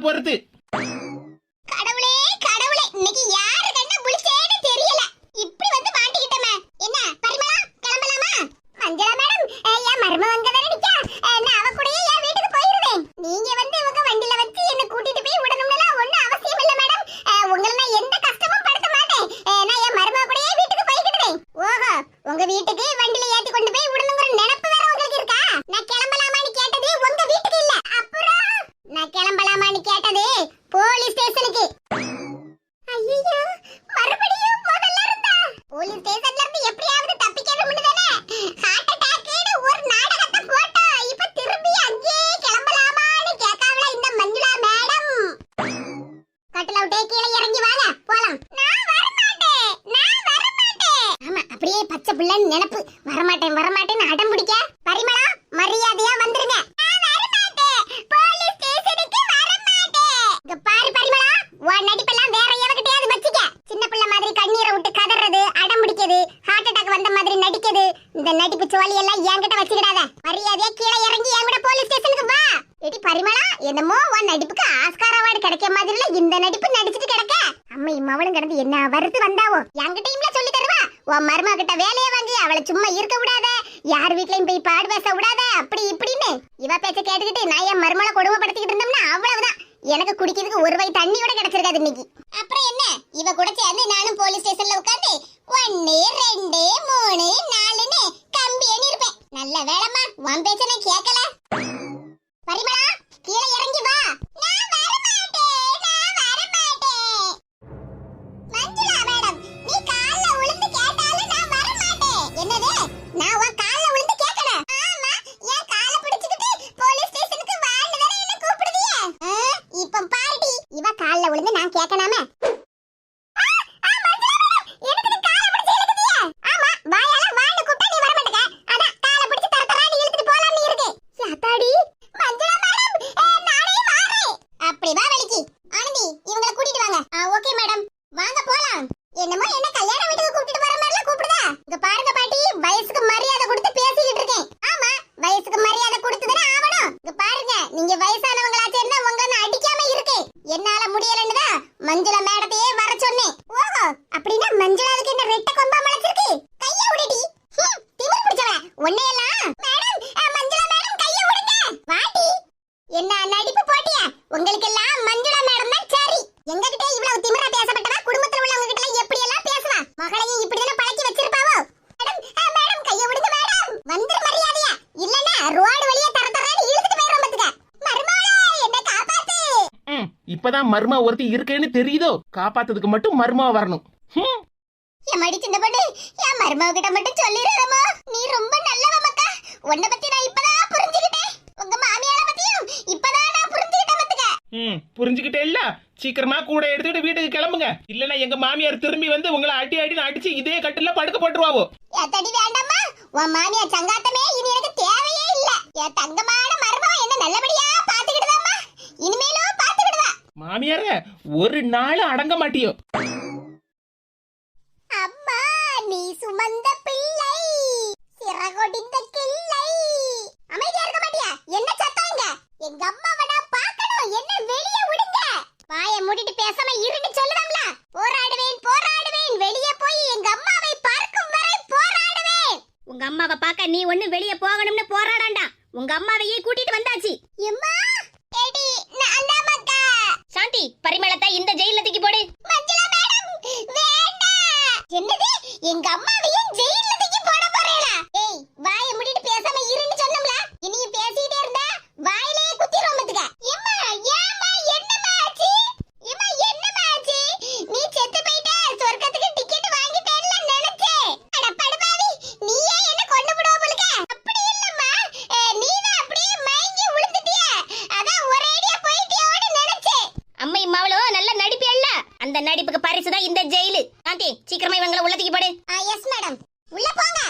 puerta! Police ஸ்டேஷன்ல இருந்து எப்படியா உன் மருமா கிட்ட வேலையை வாங்கி அவளை சும்மா இருக்க விடாத. யார் வீட்லயும் போய் பாடு பேச விடாத. அப்படி இப்படின்னு இவ பேச்ச கேட்டுக்கிட்டு நான் என் மருமலை கொடுமைப்படுத்திக்கிட்டு இருந்தோம்னா அவ்வளவுதான். எனக்கு குடிக்கிறதுக்கு ஒரு வை தண்ணியோட கிடைச்சிருக்காது இன்னைக்கு. அப்புறம் என்ன? இவ கூட சேர்ந்து நானும் போலீஸ் ஸ்டேஷன்ல உட்காந்து ஒன்னு ரெண்டு மூணு நாலுன்னு கம்பி இருப்பேன் நல்ல வேலைமா உன் பேச்ச கேட்கல. பரிமளா? இப்பதான் மர்மா ஒருத்தி இருக்கேன்னு தெரியுதோ? காப்பாத்ததுக்கு மட்டும் மர்மா வரணும். எம்மாடி சின்ன பொண்ணு என் மருமக கிட்ட மட்டும் சொல்லிடுறமா நீ ரொம்ப நல்லவ மக்கா. உன்னை பத்தி நான் இப்பதான் புரிஞ்சுக்கிட்டேன். உங்க நான் ம் புரிஞ்சுக்கிட்டே இல்ல. சீக்கிரமா கூட எடுத்துட்டு வீட்டுக்கு கிளம்புங்க. இல்லனா எங்க மாமியார் திரும்பி வந்து உங்களை அடி அடி அடிச்சு இதே கட்டில படுக்க போட்டுருவாவோ? ஏத்தடி வேண்டாம்மா. மாமியார் சங்காத்தமே இது எனக்கு தேவையே இல்ல. என் தங்கமான மருமக என்ன நல்லபடியா மாமியார ஒரு நாள் அடங்க மாட்டியோ? அம்மா நீ சுமந்த பிள்ளை. சிறகொடிந்த கிள்ளை. அமைதியா இருக்க மாட்டியா? என்ன சத்தம் எங்க அம்மா நான் பார்க்கணும். என்ன வெளியே விடுங்க. வாய மூடிட்டு பேசாம இருன்னு சொல்லுதம்ல போராடுவேன் போராடுவேன். வெளியே போய் எங்க அம்மாவை பார்க்கும் வரை போராடுவேன். உங்க அம்மாவை பார்க்க நீ ஒண்ணு வெளிய போகணும்னு போராடாண்டா. உங்க அம்மாவையே கூட்டிட்டு வந்தாச்சு எம்மா எடி நான் தான் மக்கா சாந்தி பரிமளத்தை இந்த ஜெயில தூக்கி போடு மஞ்சுளா மேடம் வேண்டாம் என்னது எங்க அம்மாவையும் ஜெயில்ல தூக்கி போட போறேனா ஏய் வாய மூடிட்டு பேசாம இருன்னு சொன்னோம்ல? இனி பேசிட்டே இருந்தா வாயிலே குத்தி ரோமத்துக்க ஏம்மா ஏமா என்னம்மா ஆச்சு? ஏம்மா என்னம்மா ஆச்சு? நீ செத்து போயிட்ட சொர்க்கத்துக்கு டிக்கெட் வாங்கிட்டேன்ல நினைச்சே அட படுபாவி நீயே என்ன கொண்டு விடுவ போலக்க? அப்படி இல்லம்மா. நீ தான் அப்படியே மயங்கி விழுந்துட்டிய அதான் ஒரேடியா போயிட்டியோன்னு நினைச்சே அம்மை மாவளோ நல்ல நடிப்பியல்ல அந்த நடிப்புக்கு பரிசு தான் இந்த ஜெயிலு. சாந்தி சீக்கிரமா இவங்களை உள்ள தூக்கி போடு ஆ எஸ் மேடம் உள்ள போங்க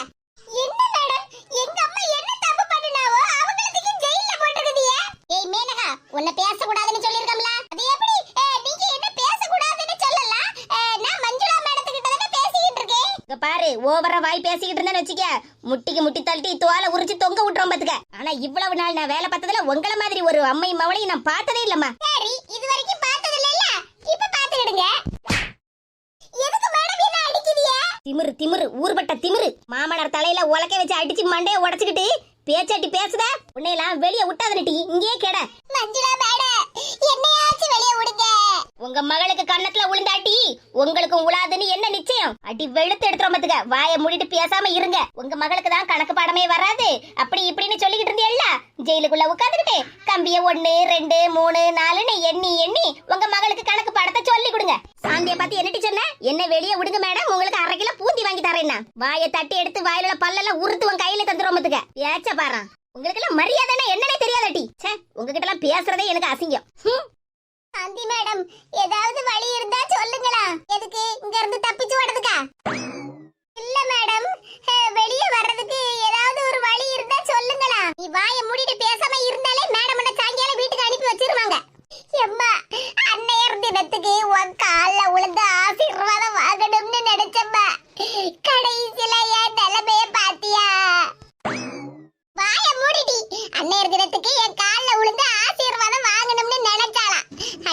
என்ன மேடம் எங்க அம்மா என்ன தப்பு பண்ணினாவோ அவங்களுக்கு ஜெயில்ல போட்டுருக்கீங்க ஏய் மேனகா உன்னை பேச கூடாதுன்னு சொல்லிருக்கம்ல அது எப்படி அஹ், நீங்க என்ன பேச கூடாதுன்னு சொல்லல அஹ், நான் மஞ்சுளா மேடத்து கிட்ட தானே பேசிக்கிட்டு இருக்கேன் இங்க பாரு ஓவரா வாய் பேசிக்கிட்டு இருந்தேன்னு வச்சுக்க முட்டிக்கு முட்டி தள்ளி தோலை உரிச்சு தொங்க விட்டுறோம் பாத்துக்க. ஆனா இவ்வளவு நாள் நான் வேலை பார்த்ததுல உங்கள மாதிரி ஒரு அம்மை மவளையும் நான் பார்த்ததே இல்லம்மா. சரி இது வரைக்கும் பார்த்தது இல்லைல்ல இப்ப பாத்துக்கிடுங்க எதுக்கு மேடம் என்ன அடிக்குதிய திமிரு திமிரு ஊர்பட்ட திமிரு. மாமனார் தலையில உலக்க வச்சு அடிச்சு மண்டைய உடைச்சுக்கிட்டு பேச்சாட்டி பேசுத? உன்னையெல்லாம் வெளிய விட்டாதனட்டி இங்கேயே கெட. மஞ்சுளா மேடம் என்னையாச்சும் வெளிய விடுங்க. உங்க மகளுக்கு கன்னத்துல விழுந்தாட்டி உங்களுக்கும் உலாதுன்னு என்ன நிச்சயம்? அடி வெளுத்து எடுத்துரும் பாத்துக்க. வாயை மூடிட்டு பேசாம இருங்க. உங்க மகளுக்கு தான் கணக்கு பாடமே வராது. அப்படி இப்படின்னு சொல்லிக்கிட்டு இருந்தியல்ல? ஜெயிலுக்குள்ள உட்காந்துக்கிட்டு கம்பிய ஒண்ணு ரெண்டு மூணு நாலுன்னு எண்ணி எண்ணி உங்க மகளுக்கு கணக்கு பாடத்தை சொல்லி கொடுங்க. சாந்திய பார்த்து என்னட்டி சொன்ன? என்ன வெளியே விடுங்க மேடம் உங்களுக்கு அரை கிலோ பூந்தி வாங்கி தரேன்னா. வாயை தட்டி எடுத்து வாயில பல்லெல்லாம் உருத்து உன் கையில தந்துரும் பாத்துக்க. ஏச்ச பாரு உங்களுக்கு எல்லாம் மரியாதைன்னா என்னன்னே தெரியாதாட்டி சே உங்ககிட்ட எல்லாம் பேசுறதே எனக்கு அசிங்கம். சாந்தி மேடம் ஏதாவது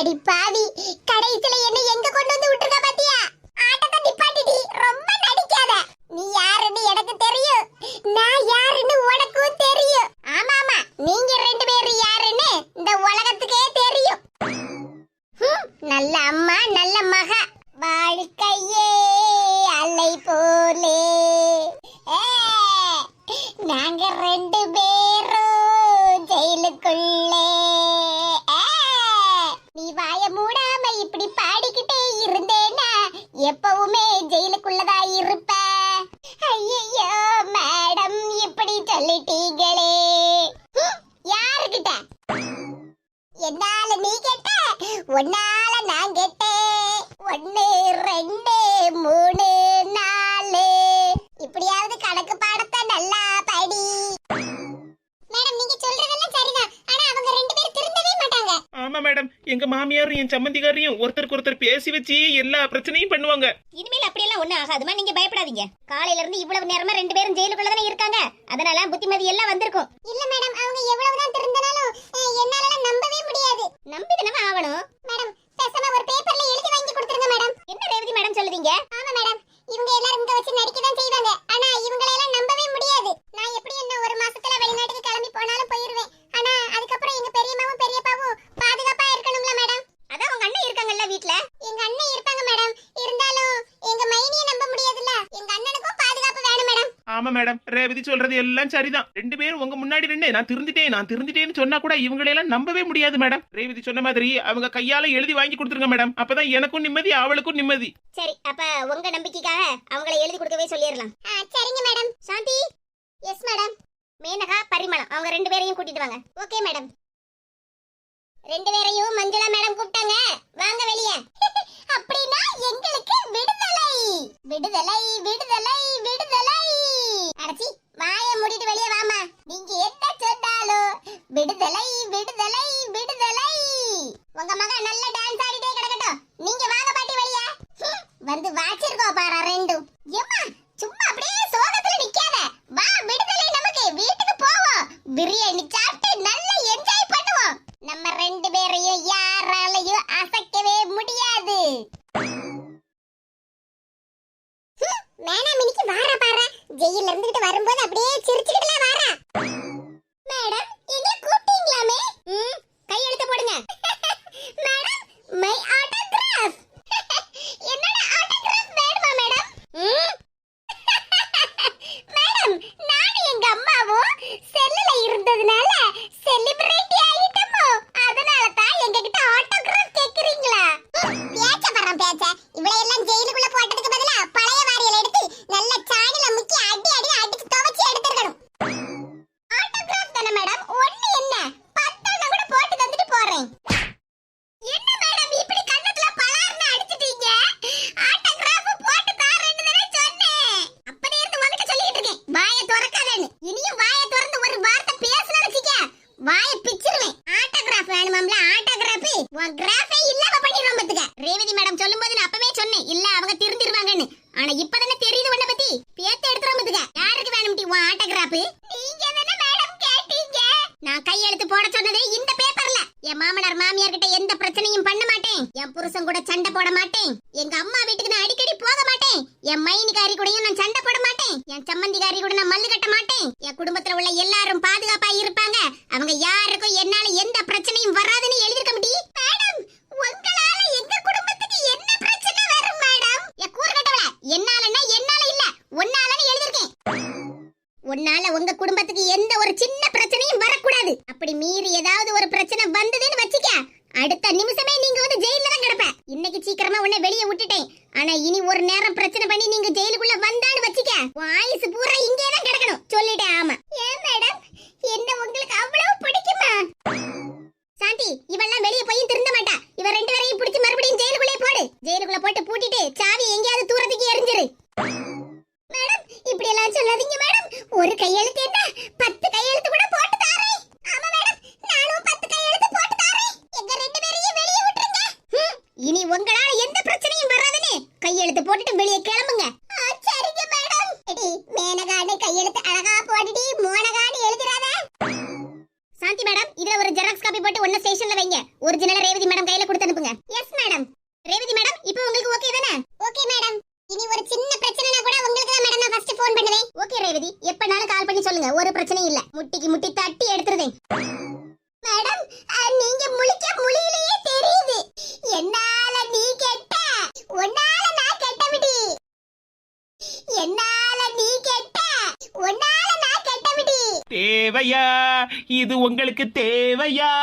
அடி பாவி. எங்க மாமியாரும் என் சம்மந்திகாரையும் ஒருத்தருக்கு ஒருத்தர் பேசி வச்சு எல்லா பிரச்சனையும் பண்ணுவாங்க. இனிமேல் அப்படியெல்லாம் ஒண்ணும் ஆகாதுமா நீங்க பயப்படாதீங்க. காலையில இருந்து இவ்வளவு நேரமா ரெண்டு பேரும் ஜெயிலுக்குள்ள தானே இருக்காங்க. அதனால புத்திமதி எல்லாம் வந்திருக்கும். இல்ல மேடம் அவங்க எவ்வளவுதான் திருந்தனாலும் என்னால நம்பவே முடியாது. நம்பி தானே ஆகணும்? விதி சொல்றது எல்லாம் சரிதான். ரெண்டு பேரும் உங்க முன்னாடி நின்று நான் திருந்திட்டேன் நான் திருந்திட்டேன்னு சொன்னா கூட இவங்களெல்லாம் நம்பவே முடியாது மேடம். ரே விதி சொன்ன மாதிரி அவங்க கையால எழுதி வாங்கி கொடுத்துருங்க மேடம். அப்பதான் எனக்கும் நிம்மதி அவளுக்கும் நிம்மதி. சரி அப்ப உங்க நம்பிக்கைக்காக அவங்கள எழுதி கொடுக்கவே சொல்லிடலாம். சரிங்க madam. Shanti? Yes madam. Menaka Parimalam. அவங்க ரெண்டு பேரையும் கூட்டிட்டு வாங்க. Okay madam. ரெண்டு பேரையும் மஞ்சளா மேடம் கூப்பிட்டாங்க. வாங்க வெளியே. அப்படின்னா எங்களுக்கு விடுதலை. விடுதலை விடுதலை விடுதலை. கையில் இருந்துகிட்டு வரும்போது அப்படியே சிரிச்சுக்கிட்டு வாய வீட்டுக்காரி கூடயும் நான் சண்டை போட மாட்டேன். என் சம்மந்திக்காரி கூட நான் மல்லு கட்ட மாட்டேன். என் குடும்பத்துல உள்ள எல்லாரும் பாதுகாப்பா இருப்பாங்க. அவங்க யாருக்கும் என்னால எந்த பிரச்சனையும் வராதுன்னு எழுதிருக்க முடியும் மேடம் உங்களால எங்க குடும்பத்துக்கு என்ன பிரச்சனை வரும் மேடம்? என் கூறுகட்டவள என்னாலன்னா என்னால இல்ல. ஒன்னாலன்னு எழுதிருக்கேன் உன்னால உங்க குடும்பத்துக்கு எந்த ஒரு சின்ன பிரச்சனையும் வரக்கூடாது. அப்படி மீறி ஏதாவது ஒரு பிரச்சனை வந்ததுன்னு வச்சுக்க. அடுத்த நிமிஷமே நீங்க வந்து ஜெயில தான் கிடப்ப. இன்னைக்கு சீக்கிரமா உன்னை வெளியே விட்டுட்டேன். ஆனா இனி ஒரு நேரம் பிரச்சனை பண்ணி நீங்க வேணாலும் கால் பண்ணி சொல்லுங்க. ஒரு பிரச்சனையும் இல்ல. முட்டிக்கு முட்டி தட்டி எடுத்துருதேன். மேடம் நீங்க முழிக்க முழியிலேயே தெரியுது. என்னால நீ கெட்ட உன்னால நான் கெட்ட விடி. என்னால நீ கெட்ட உன்னால நான் கெட்ட விடி. தேவையா? இது உங்களுக்கு தேவையா?